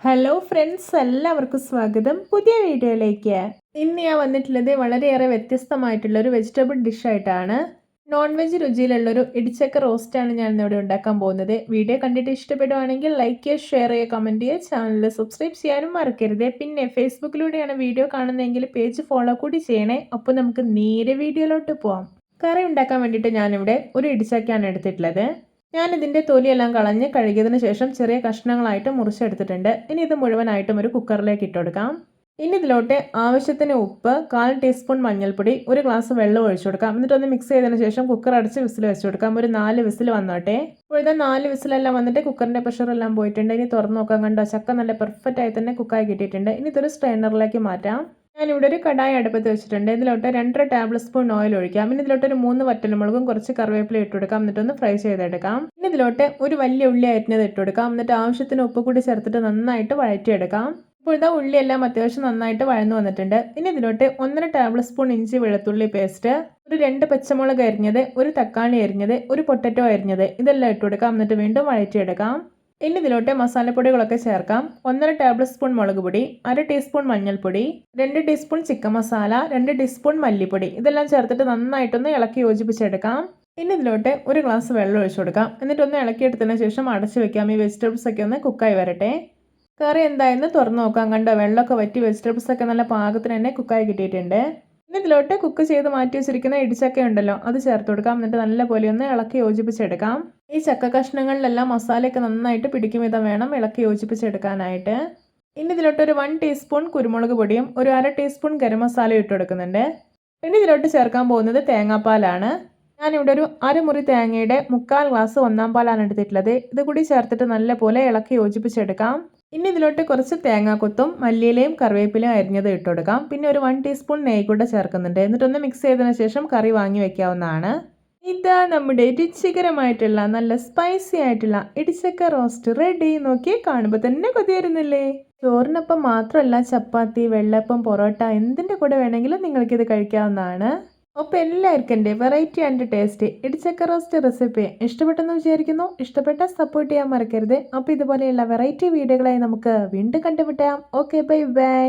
Hello friends എല്ലാവർക്കും സ്വാഗതം. പുതിയ വീഡിയോയിലേക്ക്. ഇന്ന് ഞാൻ വന്നിട്ടുള്ളത് വളരെയേറെ വ്യത്യസ്തമായിട്ടുള്ള ഒരു വെജിറ്റബിൾ ഡിഷായിട്ടാണ് നോൺ വെജ് രുചിയിലുള്ളൊരു ഇടിച്ചക്ക റോസ്റ്റാണ് ഞാൻ ഇന്നിവിടെ ഉണ്ടാക്കാൻ പോകുന്നത്. വീഡിയോ കണ്ടിട്ട് ഇഷ്ടപ്പെടുവാണെങ്കിൽ ലൈക്ക് ചെയ്യുക ഷെയർ ചെയ്യുക കമന്റ് ചെയ്യുക. ചാനൽ സബ്സ്ക്രൈബ് ചെയ്യാനും മറക്കരുത്. പിന്നെ ഫേസ്ബുക്കിലൂടെയാണ് വീഡിയോ കാണുന്നതെങ്കിൽ പേജ് ഫോളോ കൂടി ചെയ്യണേ. അപ്പോൾ നമുക്ക് നേരെ വീഡിയോയിലോട്ട് പോവാം. കറി ഉണ്ടാക്കാൻ വേണ്ടിയിട്ട് ഞാനിവിടെ ഒരു ഇടിച്ചക്കയാണ് എടുത്തിട്ടുള്ളത്. ഞാൻ ഇതിന്റെ തൊലിയെല്ലാം കളഞ്ഞ് കഴുകിയതിന് ശേഷം ചെറിയ കഷ്ണങ്ങളായിട്ട് മുറിച്ചെടുത്തിട്ടുണ്ട്. ഇനി ഇത് മുഴുവനായിട്ടും ഒരു കുക്കറിലേക്ക് ഇട്ടുകൊടുക്കാം ഇനി ഇതിലോട്ട് ആവശ്യത്തിന് ഉപ്പ് കാൽ ടീസ്പൂൺ മഞ്ഞൾപ്പൊടി ഒരു ഗ്ലാസ് വെള്ളം ഒഴിച്ചു കൊടുക്കാം. എന്നിട്ടൊന്ന് മിക്സ് ചെയ്തതിന് ശേഷം കുക്കർ അടച്ച് വിസിൽ വെച്ച് കൊടുക്കാം. ഒരു നാല് വിസിൽ വന്നോട്ടെ. ഇപ്പോഴത്തെ നാല് വിസിലെല്ലാം വന്നിട്ട് കുക്കറിന്റെ പ്രഷറെല്ലാം പോയിട്ടുണ്ട്. ഇനി തുറന്ന് നോക്കാൻ കണ്ടോ? ചക്ക നല്ല പെർഫെക്റ്റ് ആയി തന്നെ കുക്കായി കിട്ടിയിട്ടുണ്ട്. ഇനി ഇതൊരു സ്ട്രെയിനറിലേക്ക് മാറ്റാം. ഞാനിവിടെ ഒരു കടായി അടുപ്പത്ത് വെച്ചിട്ടുണ്ട്. ഇതിലോട്ട് രണ്ടര ടേബിൾ സ്പൂൺ ഓയിൽ ഒഴിക്കാം. പിന്നെ ഇതിലോട്ട് ഒരു മൂന്ന് വറ്റൽമുളകും കുറച്ച് കറിവേപ്പില ഇട്ട് കൊടുക്കാം. എന്നിട്ട് ഒന്ന് ഫ്രൈ ചെയ്തെടുക്കാം. പിന്നെ ഇതിലോട്ട് ഒരു വലിയ ഉള്ളി അരിഞ്ഞത് ഇട്ട് കൊടുക്കാം. എന്നിട്ട് ആവശ്യത്തിന് ഉപ്പ് കൂടി ചേർത്തിട്ട് നന്നായിട്ട് വഴറ്റിയെടുക്കാം. ഇപ്പോൾ ഇതാ ഉള്ളിയെല്ലാം അത്യാവശ്യം നന്നായിട്ട് വഴന്നു വന്നിട്ടുണ്ട്. ഇനി ഇതിലോട്ട് ഒന്നര ടേബിൾ സ്പൂൺ ഇഞ്ചി വെളുത്തുള്ളി പേസ്റ്റ് ഒരു രണ്ട് പച്ചമുളക് അരിഞ്ഞത് ഒരു തക്കാളി അരിഞ്ഞത് ഒരു പൊട്ടറ്റോ അരിഞ്ഞത് ഇതെല്ലാം ഇട്ട് കൊടുക്കാം. എന്നിട്ട് വീണ്ടും വഴറ്റിയെടുക്കാം. ഇനി ഇതിലോട്ട് മസാലപ്പൊടികളൊക്കെ ചേർക്കാം. ഒന്നര ടേബിൾ സ്പൂൺ മുളക് പൊടി അര ടീസ്പൂൺ മഞ്ഞൾപ്പൊടി രണ്ട് ടീസ്പൂൺ ചിക്കൻ മസാല രണ്ട് ടീസ്പൂൺ മല്ലിപ്പൊടി. ഇതെല്ലാം ചേർത്തിട്ട് നന്നായിട്ടൊന്ന് ഇളക്കി യോജിപ്പിച്ചെടുക്കാം. ഇനി ഇതിലോട്ട് ഒരു ഗ്ലാസ് വെള്ളം ഒഴിച്ചു കൊടുക്കാം. എന്നിട്ടൊന്ന് ഇളക്കിയെടുത്തതിന് ശേഷം അടച്ചു വെക്കാം. ഈ വെജിറ്റബിൾസ് ഒക്കെ ഒന്ന് കുക്കായി വരട്ടെ. കറി എന്തായെന്ന് തുറന്നു നോക്കാം. കണ്ടോ വെള്ളമൊക്കെ വറ്റി വെജിറ്റബിൾസ് ഒക്കെ നല്ല പാകത്തിന് തന്നെ കുക്കായി കിട്ടിയിട്ടുണ്ട്. ഇനി ഇതിലോട്ട് കുക്ക് ചെയ്ത് മാറ്റി വെച്ചിരിക്കുന്ന ഇടിച്ചക്ക ഉണ്ടല്ലോ അത് ചേർത്ത് കൊടുക്കാം. എന്നിട്ട് നല്ലപോലെ ഒന്ന് ഇളക്കി യോജിപ്പിച്ചെടുക്കാം. ഈ ചക്ക കഷ്ണങ്ങളിലെല്ലാം മസാലയൊക്കെ നന്നായിട്ട് പിടിക്കും വിധം വേണം ഇളക്കി യോജിപ്പിച്ചെടുക്കാനായിട്ട്. ഇനി ഇതിലോട്ട് ഒരു വൺ ടീസ്പൂൺ കുരുമുളക് പൊടിയും ഒരു അര ടീസ്പൂൺ ഗരം മസാലയും ഇട്ട് കൊടുക്കുന്നുണ്ട് ഇനി ഇതിലോട്ട് ചേർക്കാൻ പോകുന്നത് തേങ്ങാപ്പാലാണ്. ഞാനിവിടെ ഒരു അരമുറി തേങ്ങയുടെ മുക്കാൽ ഗ്ലാസ് ഒന്നാം പാലാണ് എടുത്തിട്ടുള്ളത്. ഇത് കൂടി ചേർത്തിട്ട് നല്ലപോലെ ഇളക്കി യോജിപ്പിച്ചെടുക്കാം. ഇനി ഇതിലോട്ട് കുറച്ച് തേങ്ങാക്കൊത്തും മല്ലിയിലയും കറിവേപ്പിലയും അരിഞ്ഞത് ഇട്ടുകൊടുക്കാം. പിന്നെ ഒരു വൺ ടീസ്പൂൺ നെയ്യ് കൂടെ ചേർക്കുന്നുണ്ട്. എന്നിട്ടൊന്ന് മിക്സ് ചെയ്തതിന് ശേഷം കറി വാങ്ങി വെക്കാവുന്നതാണ്. ഇതാ നമ്മുടെ രുചികരമായിട്ടുള്ള നല്ല സ്പൈസി ആയിട്ടുള്ള ഇടിച്ചക്ക റോസ്റ്റ് റെഡി നോക്കി കാണുമ്പോൾ തന്നെ കൊതിയായിരുന്നില്ലേ ചോറിനൊപ്പം മാത്രമല്ല ചപ്പാത്തി വെള്ളപ്പം പൊറോട്ട എന്തിന്റെ കൂടെ വേണമെങ്കിലും ഇത് കഴിക്കാവുന്നതാണ്. ഒപ്പം എല്ലാവർക്കും എന്റെ വെറൈറ്റി ആൻഡ് ടേസ്റ്റ് ഇടിച്ചക്ക റോസ്റ്റ് റെസിപ്പി ഇഷ്ടപ്പെട്ടെന്ന് വിചാരിക്കുന്നു. ഇഷ്ടപ്പെട്ട സപ്പോർട്ട് ചെയ്യാൻ മറക്കരുത്. അപ്പോൾ ഇതുപോലെയുള്ള വെറൈറ്റി വീഡിയോകളായി നമുക്ക് വീണ്ടും കണ്ടുമുട്ടാം. Okay bye bye